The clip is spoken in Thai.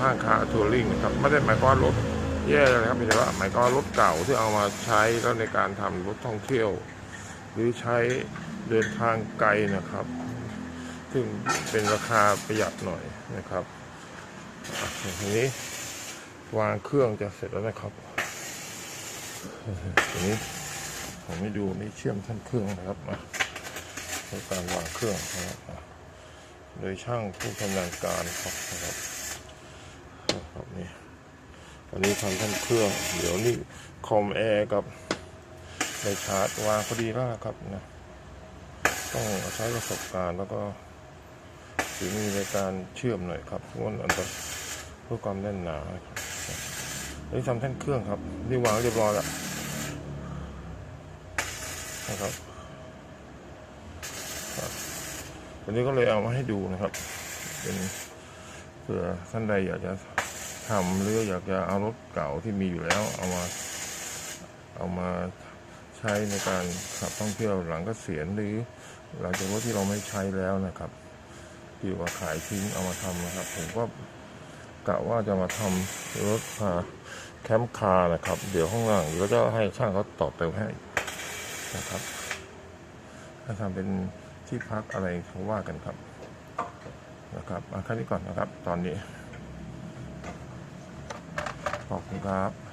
ข้างคาทัวริงนะครับไม่ได้หมายความว่ารถแย่เลยนะครับแต่ว่าหมายความว่ารถเก่าที่เอามาใช้แล้วในการทำรถท่องเที่ยว หรือใช้เดินทางไกลนะครับ ซึ่งเป็นราคาประหยัดหน่อยนะครับอะทีนี้วางเครื่องจะเสร็จแล้วนะครับทีนี้ผมไม่ดูนี่เชื่อมท่านเครื่องนะครับมาในการวางเครื่องนะครับโดยช่างผู้ชำนาญการครับนะครับ นะครับนี่วันนี้ทำท่านเครื่อง เดี๋ยวนี่คอมแอร์กับในชาร์จวางพอดีแล้วนะครับนะต้องใช้ประสบการณ์แล้วก็ฝีมือในการเชื่อมหน่อยครับเพราะว่าอันตรเพื่อความแน่นหนาครับนี่ทำแท่นเครื่องครับนี่วางเรียบร้อยแล้วนะครับครับวันนี้ก็เลยเอามาให้ดูนะครับ เป็นเผื่อท่านใดอยากจะ ทำหรืออยากจะเอารถเก่าที่มีอยู่แล้ว เอามาเอามาใช้ในการขับท่องเที่ยวหลังกเกษียณหรือหลังจากรถที่เราไม่ใช้แล้วนะครับที่ว่าขายทิ้งเอามาทำนะครับ ผมก็กะว่าจะมาทำรถพาแคมป์คาร์นะครับ เดี๋ยวข้างล่างเดี๋ยวจะให้ช่างเขาต่อเติมให้นะครับถ้าทำเป็นที่พักอะไรเขาว่ากันครับนะครับมาแค่นี้ก่อนนะครับ ตอนนี้ ขอบคุณครับ